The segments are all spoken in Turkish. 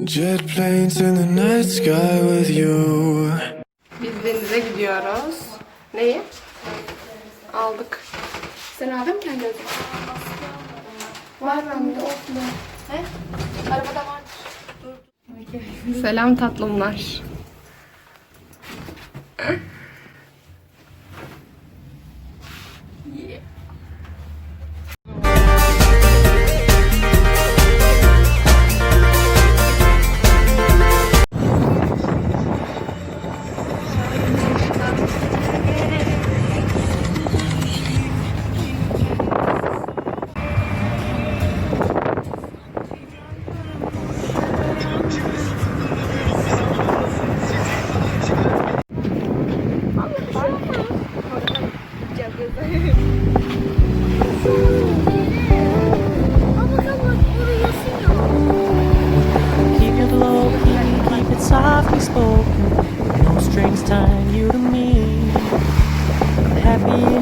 Jet planes in the night sky with you. Biz denize gidiyoruz. Neyi? Aldık. Sen aldın mı kendi? Var bende olsun. He? Arabada var. Selam tatlımlar. Keep happy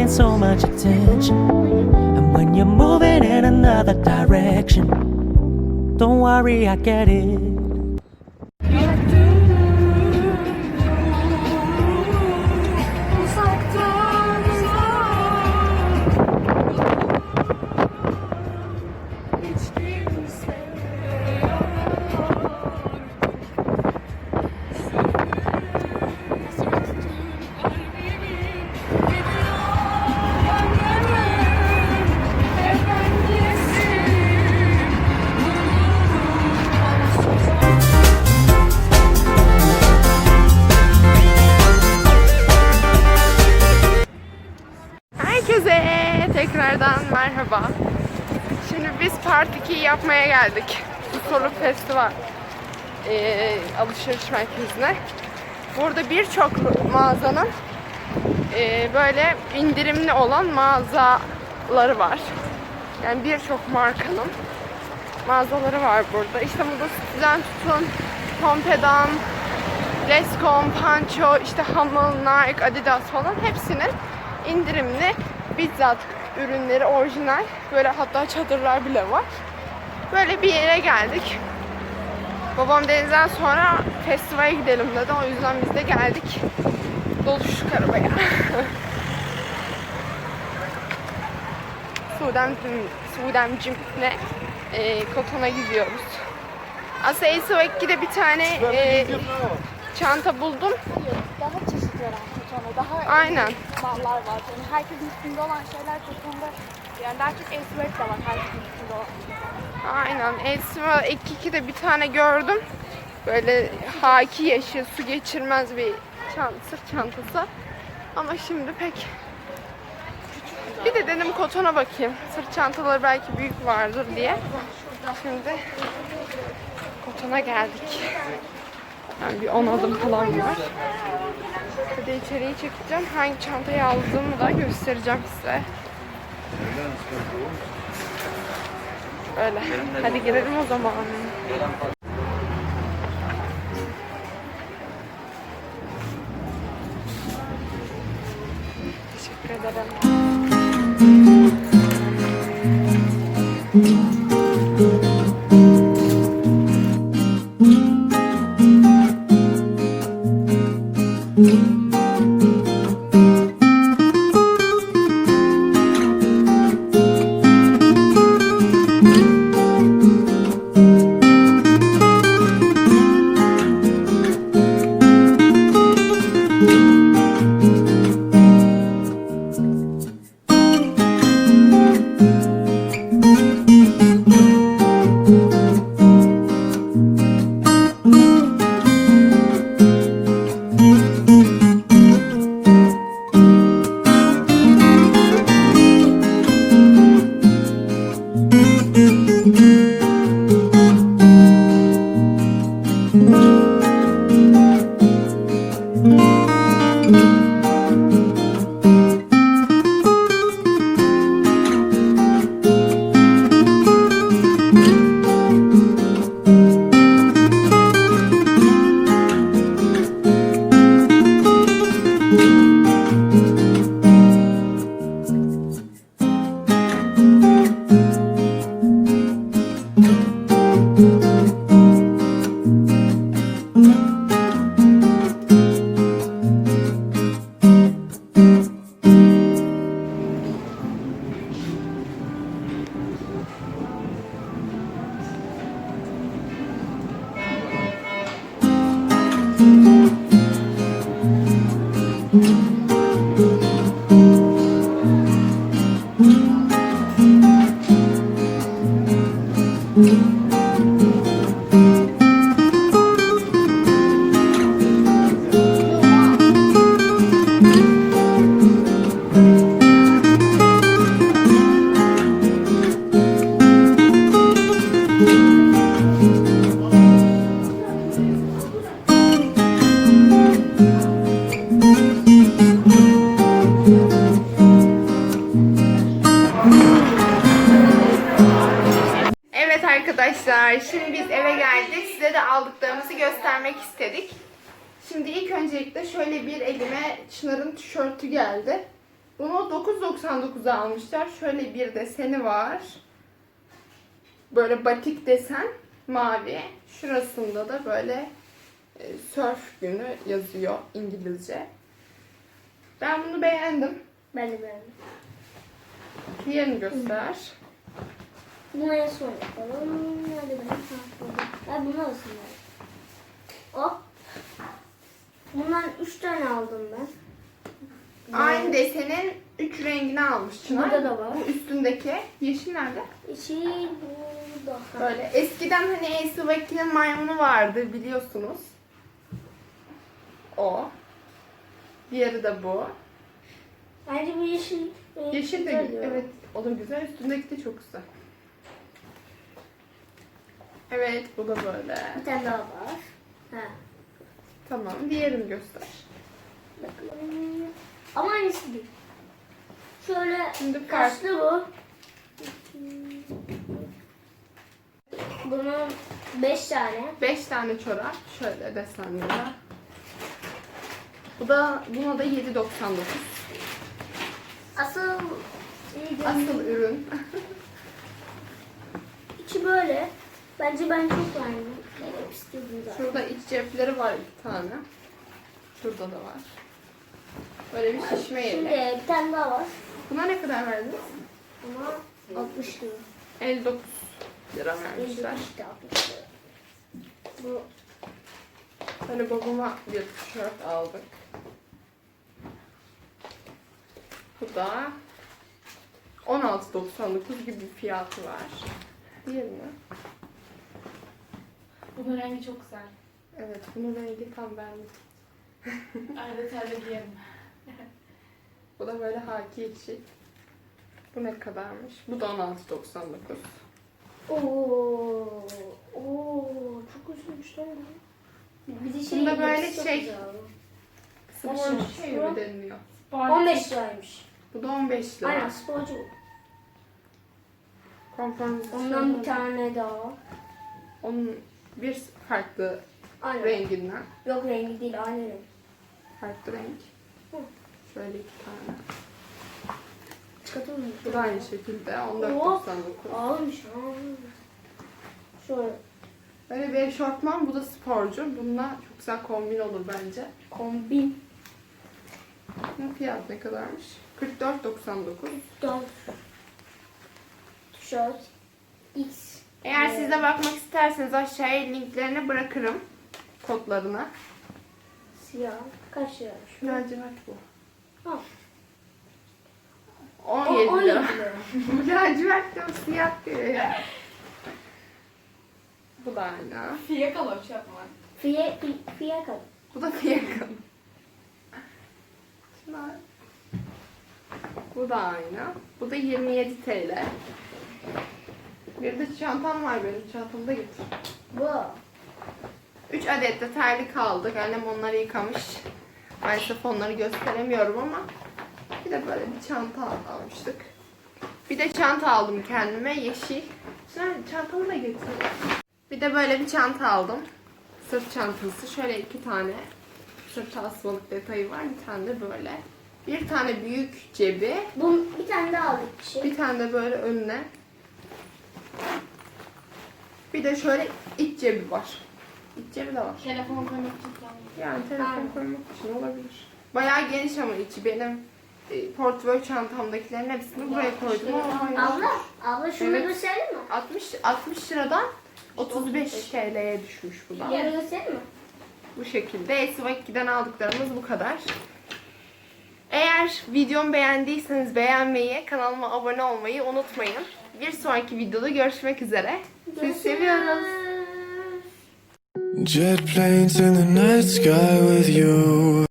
Paying so much attention, and when you're moving in another direction, don't worry, I get it. Part 2'yi yapmaya geldik. Usulü Festival eee, alışveriş merkezine. Burada birçok mağazanın eee, böyle indirimli olan mağazaları var. Yani birçok markanın mağazaları var burada. İstanbul'da City'den tutun, Pompei'den, Lescom, Pancho, işte Hummel, Nike, Adidas falan hepsinin indirimli bizzat ürünleri orijinal. Böyle hatta çadırlar bile var. Böyle bir yere geldik. Babam denizden sonra festivale gidelim dedi. O yüzden biz de geldik. Doluştuk arabaya. Sudem, Sudemcimle e, Koton'a gidiyoruz. Aslında Elsevekki'de bir tane e, çanta buldum. Daha çeşitli veren kotonda, daha Aynen. mallar var. Yani herkesin üstünde olan şeyler kotonda, yani daha çok esvek de var herkesin üstünde olan. Aynen. Elsima 2'de bir tane gördüm. Böyle haki yeşil su geçirmez bir çant, sırt çantası. Ama şimdi pek bir de dedim kotona bakayım. Sırt çantaları belki büyük vardır diye. Şimdi kotona geldik. Yani bir 10 adım falan var. De içeriği çekeceğim. Hangi çantayı aldığımı da göstereceğim size. Öyle. Hadi girelim o zaman. Teşekkür ederim. Mm-hmm. Arkadaşlar şimdi biz eve geldik. Size de aldıklarımızı göstermek istedik. Şimdi ilk öncelikle şöyle bir elime Çınar'ın tişörtü geldi. Bunu 9.99'a almışlar. Şöyle bir deseni var. Böyle batik desen mavi. Şurasında da böyle e, surf günü yazıyor İngilizce. Ben bunu beğendim. Ben de beğendim. Diğerini göster. Bunu en son yapalım. Hadi ben. Ben bunu alsın ben. Hop. Bundan üç tane aldım ben. Aynı desenin 3 rengini almış Çınar. Burada da var. Bu üstündeki. Yeşil nerede? Şey burada. Böyle eskiden hani Ace Waki'nin maymunu vardı biliyorsunuz. O. Diğeri de bu. Bence bu yeşil. renk Yeşil de güzel ya. evet o da güzel. Üstündeki de çok güzel. Evet bu da böyle. Bir tane daha var. Ha. Tamam diğerini göster. Bakalım. Ama aynısı değil. Şöyle Şimdi kaşlı bu. Bunun 5 tane. 5 tane çorap. Şöyle desenli. Bu da buna da 7.99. Asıl Asıl ürün. içi böyle. Bence ben çok beğendim. Hep istiyordum zaten. Şurada iç cepleri var iki tane. Şurada da var. Böyle bir şişme yeri. Şimdi bir tane daha var. Buna ne kadar verdiniz? Ama 60 lira. 59 lira vermişler. 59 lira 60 lira. Bu Hani babama bir tişört aldık. Bu da 16.99 gibi bir fiyatı var. Değil mi? Bunun rengi çok güzel. Evet, bunun rengi tam benlik. Arada terle giyerim. Bu da böyle haki içi. Bu ne kadarmış? Bu da 16.99. ooo ooo çok uzunmuş lan bu. Bir de şey Bunda böyle çok şey- güzel. Sporcu Kaç şey lira? mi deniliyor? 15 liraymış. Bu da 15 lira. Aynen sporcu bu. Konform Ondan bir tane daha. Onun bir farklı Aynen. renginden. Yok rengi değil aynı renk. Farklı renk. Hı. Şöyle iki tane. Çıkartır mısın? Bu da aynı şekilde 14.99. Ağırmış ha. Şöyle Böyle bir eşortman. Bu da sporcu. Bununla çok güzel kombin olur bence. kombin. Bunun fiyat ne kadarmış? 44.99. Dört. Tişört. X. Eğer siz de bakmak isterseniz aşağıya linklerini bırakırım. Kodlarına. Siyah. Kaç liraymış? Lacivert bu. Ha. 17 O- lira. 17 lira. Bu lacivert de o siyah diyor ya. Bu da aynı. Fiyakalı şey yapma. Fiye, fi- fiyaka. Bu da fiyakalı. Şunlar. Bu da aynı. Bu da 27 TL. Bir de çantam var benim. Çantamı da getir. Bu. 3 adet de terlik aldık. Annem onları yıkamış. Maalesef onları gösteremiyorum ama bir de böyle bir çanta almıştık. Bir de çanta aldım kendime yeşil. Şöyle çantamı da getir. Bir de böyle bir çanta aldım. Sırt çantası. Şöyle iki tane sırt asmalık detayı var. Bir tane de böyle. Bir tane büyük cebi. Bu bir tane daha aldık bir şey. Bir tane de böyle önüne. Bir de şöyle iç cebi var. İç cebi de var. Telefon koymak için falan. Yani telefon Aynen. koymak için olabilir. Bayağı geniş ama içi benim e, portföy çantamdakilerin hepsini buraya koydum ama Abla, abla şunu Evet. gösterelim mi? 60 60 liradan 35 TL'ye düşmüş bu da. Yarı gösterelim mi? Bu şekilde Esvaki'den aldıklarımız bu kadar. Eğer videomu beğendiyseniz beğenmeyi, kanalıma abone olmayı unutmayın. Bir sonraki videoda görüşmek üzere. Sizi seviyoruz. Jet planes in the night sky with you.